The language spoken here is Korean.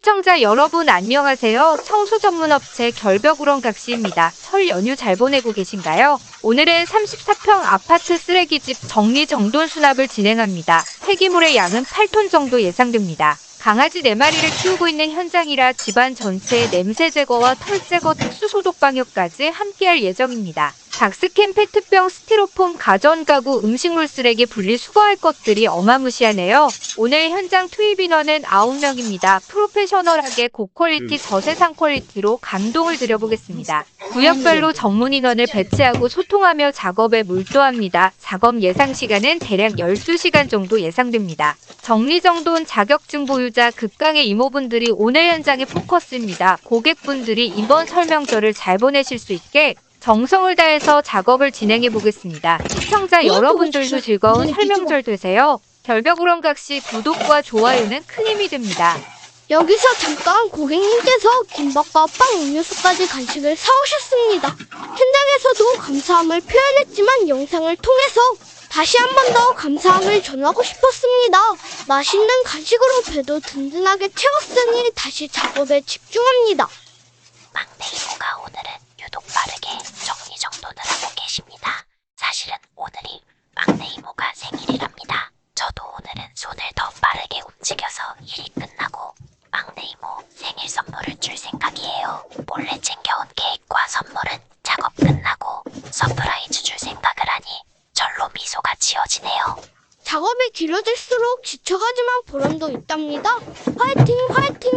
시청자 여러분 안녕하세요. 청소 전문 업체 결벽우렁각시입니다. 설 연휴 잘 보내고 계신가요? 오늘은 34평 아파트 쓰레기집 정리 정돈 수납을 진행합니다. 폐기물의 양은 8톤 정도 예상됩니다. 강아지 4마리를 키우고 있는 현장이라 집안 전체의 냄새 제거와 털 제거 특수 소독 방역까지 함께할 예정입니다. 박스캔 페트병 스티로폼 가전가구 음식물 쓰레기 분리 수거할 것들이 어마무시하네요. 오늘 현장 투입 인원은 9명입니다. 프로페셔널하게 고퀄리티 저세상 퀄리티로 감동을 드려보겠습니다. 구역별로 전문 인원을 배치하고 소통하며 작업에 몰두합니다. 작업 예상 시간은 대략 12시간 정도 예상됩니다. 정리정돈 자격증 보유자 극강의 이모분들이 오늘 현장의 포커스입니다. 고객분들이 이번 설명절을 잘 보내실 수 있게 정성을 다해서 작업을 진행해 보겠습니다. 시청자 여러분들도 즐거운 설명절 되세요. 결벽우렁 각시 구독과 좋아요는 큰 힘이 됩니다. 여기서 잠깐 고객님께서 김밥과 빵 음료수까지 간식을 사오셨습니다. 현장에서도 감사함을 표현했지만 영상을 통해서 다시 한 번 더 감사함을 전하고 싶었습니다. 맛있는 간식으로 배도 든든하게 채웠으니 다시 작업에 집중합니다. 막내 이모가 오늘은 유독 빠르게 정리정돈을 하고 계십니다. 사실은 오늘이 막내 이모가 생일이랍니다. 저도 오늘은 손을 더 빠르게 움직여서 일이 끝나고 막내 이모 생일 선물을 줄 생각이에요. 몰래 챙겨온 케이크와 선물은 작업 끝나고 서프라이즈 줄 생각을 하니 절로 미소가 지어지네요. 작업이 길어질수록 지쳐가지만 보람도 있답니다. 화이팅, 화이팅!